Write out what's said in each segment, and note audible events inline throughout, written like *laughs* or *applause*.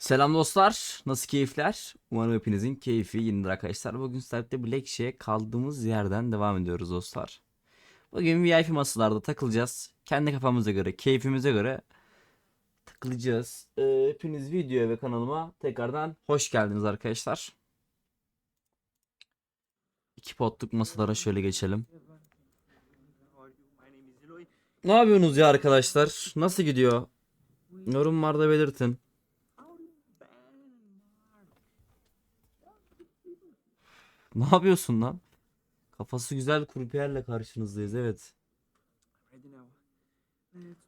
Selam dostlar. Nasıl keyifler? Umarım hepinizin keyfi yenidir arkadaşlar. Bugün Stark'ta Blackshare kaldığımız yerden devam ediyoruz dostlar. Bugün VIP masalarda takılacağız. Kendi kafamıza göre, keyfimize göre takılacağız. Ee, hepiniz videoya ve kanalıma tekrardan hoş geldiniz arkadaşlar. İki potluk masalara şöyle geçelim. Ne yapıyorsunuz ya arkadaşlar? Nasıl gidiyor? Yorumlarda belirtin. *laughs* Ne yapıyorsun lan? Kafası güzel kurbiyerle karşınızdayız evet.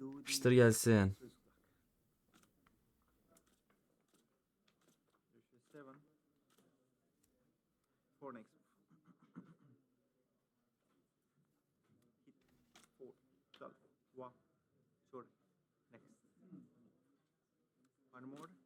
Yapıştır gelsin. More.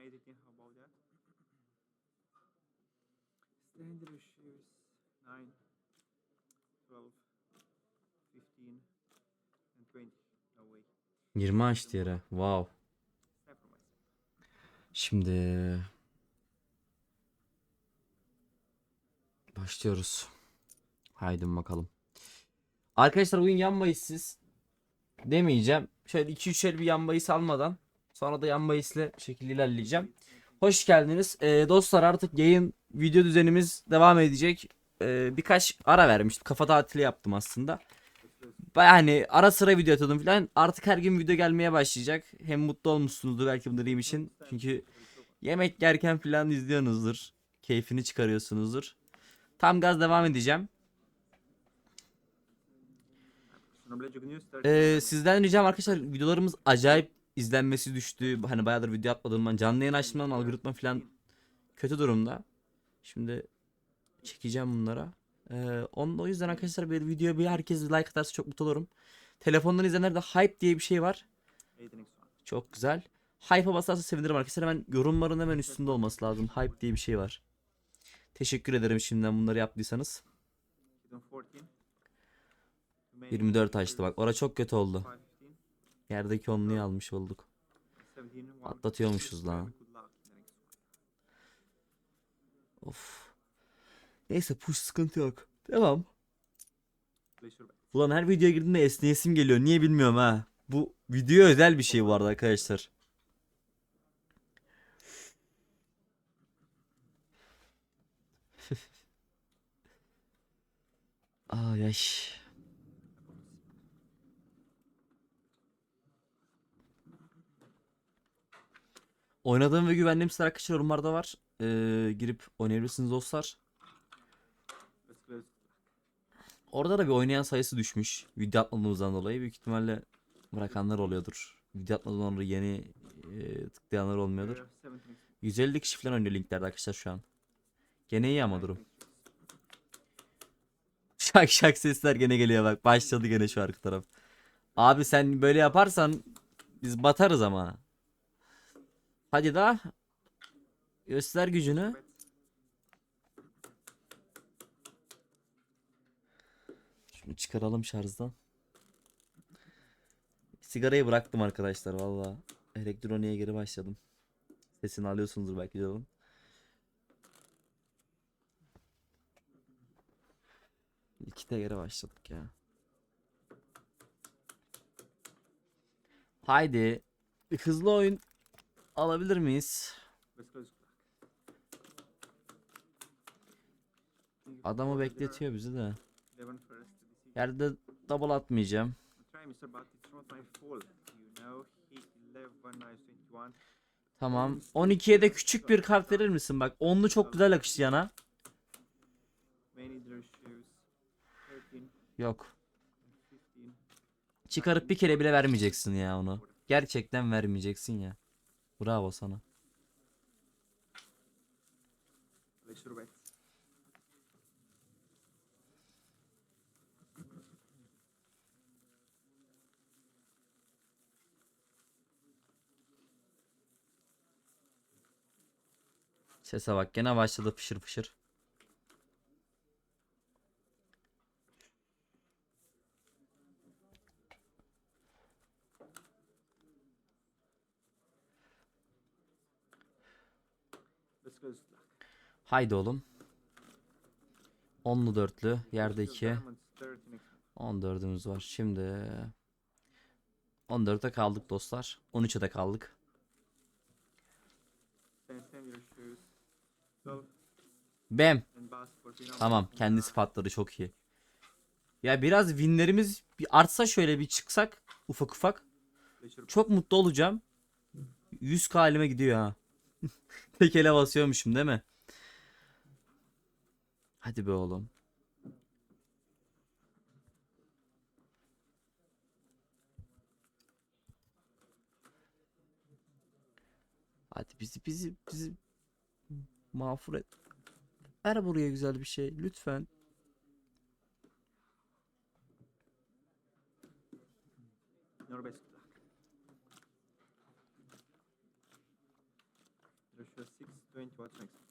Editing. How about that? Stand ratios. Nine. Twelve. Fifteen. And twenty. No way. 20 açtı yere. Wow. Şimdi başlıyoruz. Haydi bakalım. Arkadaşlar bugün yan bahissiz demeyeceğim. Şöyle 2-3 el bir yan bahis almadan sonra da yan bahisle şekilde ilerleyeceğim. Hoş geldiniz. Ee, dostlar artık yayın video düzenimiz devam edecek. Ee, birkaç ara vermiştim. Kafa tatili yaptım aslında. Baya hani ara sıra video atıyordum falan. Artık her gün video gelmeye başlayacak. Hem mutlu olmuşsunuzdur belki bu dream için. Çünkü yemek yerken falan izliyorsunuzdur. Keyfini çıkarıyorsunuzdur. Tam gaz devam edeceğim. Ee, sizden ricam arkadaşlar videolarımız acayip izlenmesi düştü. Hani bayağıdır video atmadığımdan canlı yayın açtığımdan algoritma falan kötü durumda. Şimdi çekeceğim bunlara. Ee, onun, o yüzden arkadaşlar bir videoya bir herkes like atarsa çok mutlu olurum. Telefondan izleyenler de hype diye bir şey var. Çok güzel. Hype'a basarsa sevinirim arkadaşlar. Hemen yorumların hemen üstünde olması lazım. Hype diye bir şey var. Teşekkür ederim şimdiden bunları yaptıysanız. Hit on 14. Two main 24 açtı bak. Ora çok kötü oldu. Yerdeki onluyu almış olduk. 17. One. Atlatıyormuşuz lan. Of. Neyse push sıkıntı yok. Devam. Ulan her videoya girdiğimde esneyesim geliyor. Niye bilmiyorum ha. Bu video özel bir şey bu arada arkadaşlar. *laughs* Ay ay. Oynadığım ve güvendiğim site arkadaşlar yorumlarda var. Ee, girip oynayabilirsiniz dostlar. Orada da bir oynayan sayısı düşmüş. Video atmadığımızdan dolayı büyük ihtimalle bırakanlar oluyordur. Video atmadan sonra yeni e, tıklayanlar olmuyordur. We're 17 next one. 150 kişi falan oynuyor linklerde arkadaşlar şu an. Gene iyi ama durum. *laughs* Şak şak sesler gene geliyor bak. Başladı gene şu arka taraf. Abi sen böyle yaparsan biz batarız ama. Hadi daha. Göster gücünü. Şunu çıkaralım şarjdan. Sigarayı bıraktım arkadaşlar valla. Elektroniğe geri başladım. Sesini alıyorsunuzdur belki de onun. İkide geri başladık ya. Haydi. Hızlı oyun alabilir miyiz? Adamı bekletiyor bizi de. 11 first to be seen. Yerde double atmayacağım. Try Mr. But it's not my fault. You know, hit 11, nice 21. Tamam. 12'ye de küçük bir kart verir misin? Bak onlu çok güzel akıştı yana. Many draw shoes. 13, Yok. 15. Çıkarıp bir kere bile vermeyeceksin ya onu. Gerçekten vermeyeceksin ya. Bravo sana. Place your bet. Sese bak gene başladı fışır fışır. Haydi oğlum. Onlu dörtlü. Yerde Use 2. your diamonds 30 next move. 14'ümüz var. Şimdi 14'e kaldık dostlar. 13'e de kaldık. Stand, stand your shoes. 12 Bam. and bust for three rounds. Tamam. Kendisi patladı çok iyi. Ya biraz winlerimiz bir artsa şöyle bir çıksak ufak ufak. Çok mutlu olacağım. 100 halime gidiyor ha. *laughs* Tek ele basıyormuşum değil mi? Hadi be oğlum. Hadi bizi bizi bizi mağfur et. Ver buraya güzel bir şey lütfen. shoes 6 20 what's next?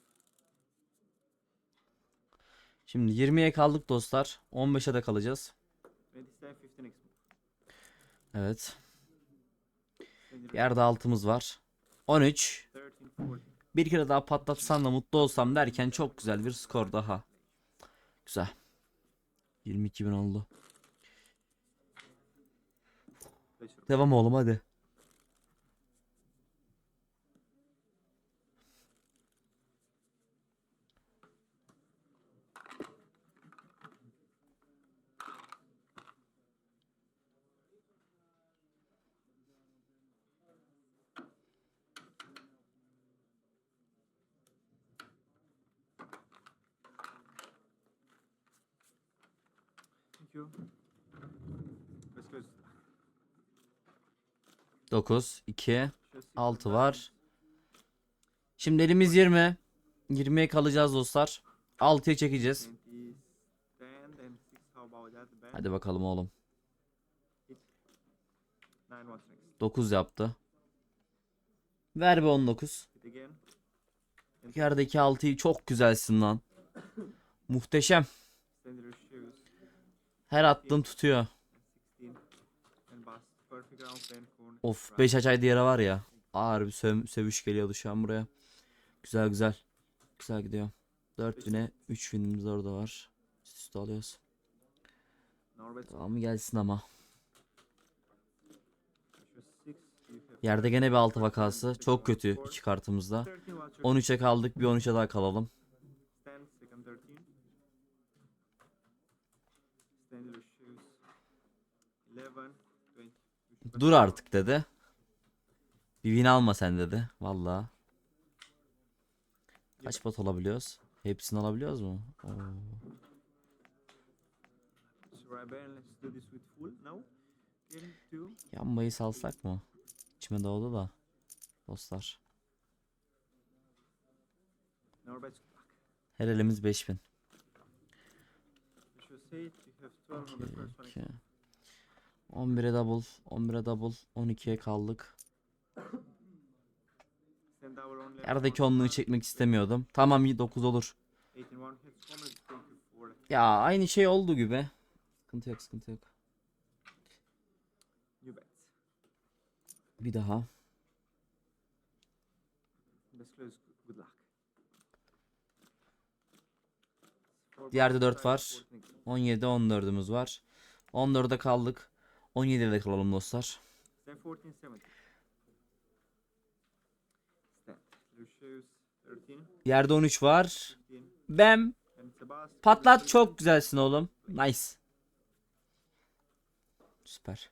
Şimdi 20'ye kaldık dostlar. 15'e de kalacağız. 27 50 next move. Evet. Yerde altımız var. 13. 13 40. Bir kere daha patlatsam da mutlu olsam derken çok güzel bir skor daha. Güzel. 22 bin oldu. Devam oğlum hadi. Let's close. 9, 2, Shoes six 6 and var. Şimdi elimiz 20. 20'ye kalacağız dostlar. 6'ya çekeceğiz. 20 stand and 6 how about that band? Hadi bakalım oğlum. 9 what's next? 9 yaptı. Ver be 19. Hit again. And Yerdeki 6'yı çok güzelsin lan. Muhteşem. Her attığım tutuyor. 16 and bust. Perfect round plan corner. Of right. 5 açay diğeri var ya. Ağır bir söv- sövüş geliyordu şu an buraya. Güzel güzel. Güzel gidiyor. 4000'e 3000'imiz orada var. Üst üste alıyoruz. Tamam gelsin ama. Yerde gene bir altı vakası. Çok kötü iki kartımızda. 13 what's your 13'e kaldık. Bir 13'e daha kalalım. stand second 13. Stand your shoes 11 20. You should Dur artık dedi. Bir win alma sen dedi. Valla. Kaç pot alabiliyoruz? Hepsini alabiliyoruz mu? Oo. Yanmayı salsak mı? İçime doğdu da. Dostlar. Her elimiz 5000. You should 11'e double, 11'e double, 12'ye kaldık. Yerdeki onluğu çekmek istemiyordum. Tamam iyi 9 olur. 18 one hits corner. Thank you for Ya aynı şey oldu gibi. Sıkıntı yok, sıkıntı yok. Bir daha. Dört five, var. four, thank you. 17 14'ümüz var. 14'e kaldık. 17'de de kalalım dostlar. Stand 14 70. Stand. Your shoes 13. Yerde 13 var. 15. Bem. Patlat çok güzelsin oğlum. Nice. Süper.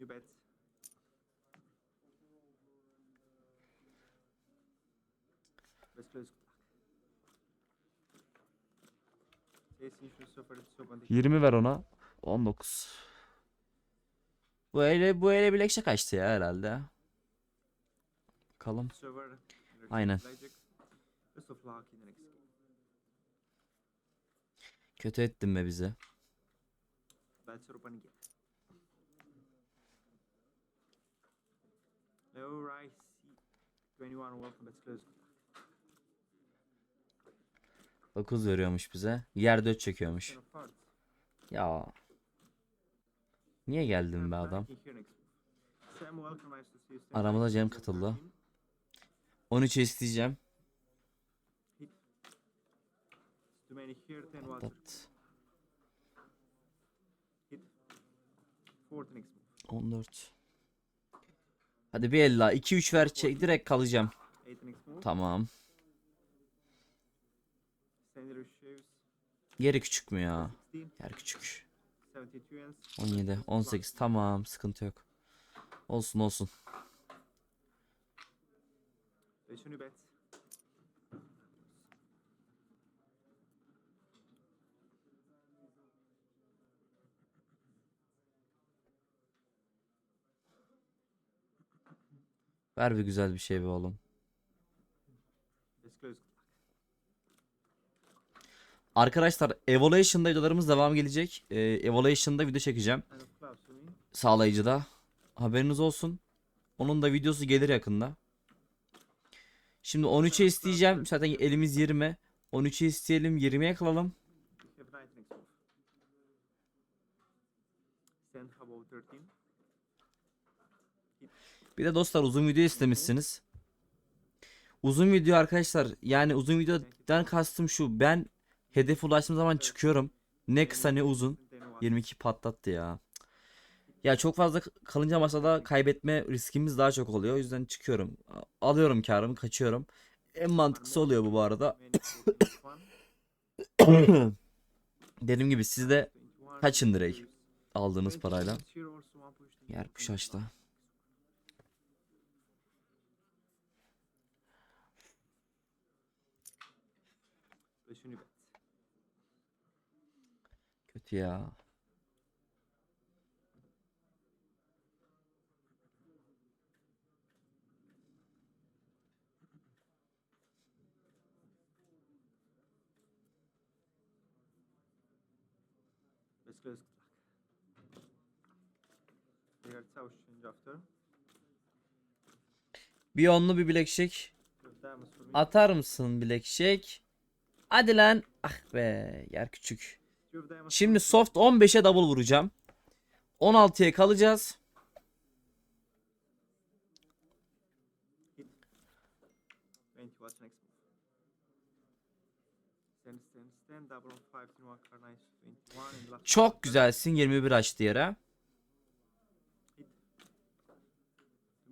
You bet. 20 ver ona. 19. Bu ele bu ele bilekçe kaçtı ya herhalde. Bakalım. Aynen. Kötü ettin be bizi. Hello, Rice. 21, welcome. Let's close. 9 veriyormuş bize. Yer 4 çekiyormuş. Ya. Niye geldin be adam? Aramıza. Cem katıldı. 13. 13'e isteyeceğim. Too many here, 10 water. Patlat. Hit. Fourth next move. 14. Hadi bir el daha. 2-3 ver çek. Direkt kalacağım. Tamam. Yeri küçük mü ya? 16, Yer küçük. 72 ends. 17, 18 tamam sıkıntı yok. Olsun olsun. Ver bir güzel bir şey be oğlum. Arkadaşlar Evolution'da videolarımız devam gelecek. Ee, Evolution'da video çekeceğim. Sağlayıcıda. Haberiniz olsun. Onun da videosu gelir yakında. Şimdi 13'e isteyeceğim. Zaten elimiz 20. 13'e isteyelim 20'ye kalalım. We have nine next move. Send above 13. Bir de dostlar uzun video istemişsiniz. Uzun video arkadaşlar yani uzun videodan kastım şu ben hedef ulaştığım zaman çıkıyorum. Ne kısa ne uzun. 10 water. 22 patlattı ya. Ya çok fazla kalınca masada kaybetme riskimiz daha çok oluyor. O yüzden çıkıyorum. Alıyorum karımı kaçıyorum. En mantıklısı oluyor bu bu arada. *coughs* Dediğim gibi siz de 21, kaçın direkt aldığınız 20 parayla. Yer move kuş Ya. Change after. Bir onlu bir bilekşek. Atar mısın bilekşek? Hadi lan. Ah be yer küçük. Şimdi soft 15'e double vuracağım. 16'ya kalacağız. 20 what's next move? Stand, stand, stand, double on 5 in one car, nice, 21 and last Çok güzelsin 21 açtı yere. Too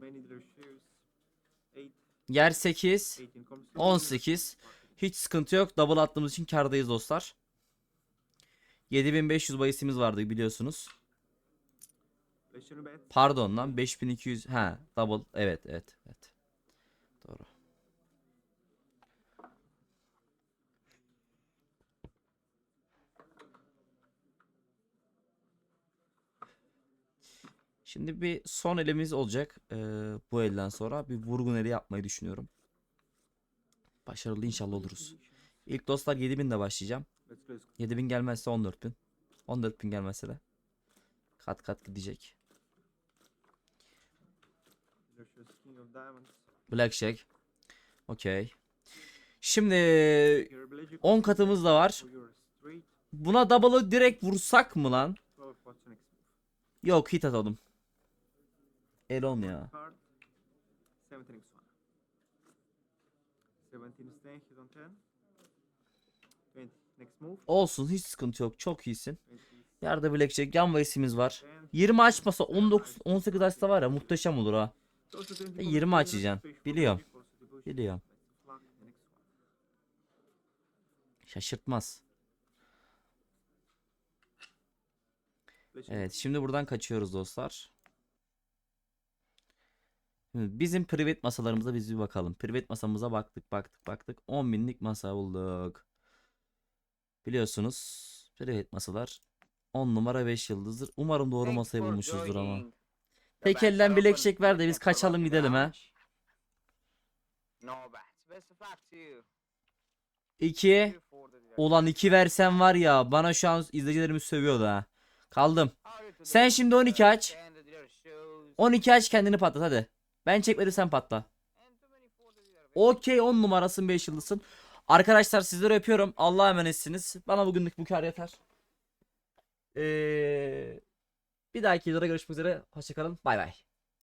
many dealer shoes. 8, Yer 8. 18 comes 18. Hiç sıkıntı yok. Double attığımız için kardayız dostlar. 7500 bahisimiz vardı biliyorsunuz. Pardon lan 5200. Ha double. Evet evet evet. Doğru. Şimdi bir son elimiz olacak. Ee, bu elden sonra bir vurgun eli yapmayı düşünüyorum. Başarılı inşallah oluruz. İlk dostlar 7000 de başlayacağım. Let's close. 7000 gelmezse 14000. 14000 gelmezse de kat kat gidecek. Blackjack. Okey. Şimdi Your Black 10 katımız da var. Buna double'ı direkt vursak mı lan? 12 what's next move? Yok hit atalım. Elon ya. Card. 17 next one. 17 stand, hit on 10. 20 next move. Olsun hiç sıkıntı yok. Çok iyisin. 20 Yerde Blackjack yan vahisimiz var. 10. 20 açmasa 19 18 açsa var ya muhteşem olur ha. Close to 20 E, comes 20 to açacaksın. Biliyorum. Biliyorum. Şaşırtmaz. Evet şimdi buradan kaçıyoruz dostlar. Bizim private masalarımıza biz bir bakalım. Private masamıza baktık baktık baktık. 10 binlik masa bulduk. Biliyorsunuz private masalar 10 numara 5 yıldızdır. Umarım doğru masayı bulmuşuzdur ama. Tek elden bilekçek ver de biz kaçalım gidelim ha. No bats. Best of luck to you. 2 You for the direct- Ulan 2 versen var ya bana şu an izleyicilerimiz sövüyordu ha. Kaldım. Sen şimdi 12 aç. and the direct shows. 12 aç kendini patlat hadi. Ben çekmedim sen patla. Okey 10 numarasın 5 yıldızsın. Arkadaşlar sizleri öpüyorum. Allah'a emanetsiniz. Bana bugünlük bu kar yeter. Ee, bir dahaki videoda görüşmek üzere. Hoşçakalın. Bay bay.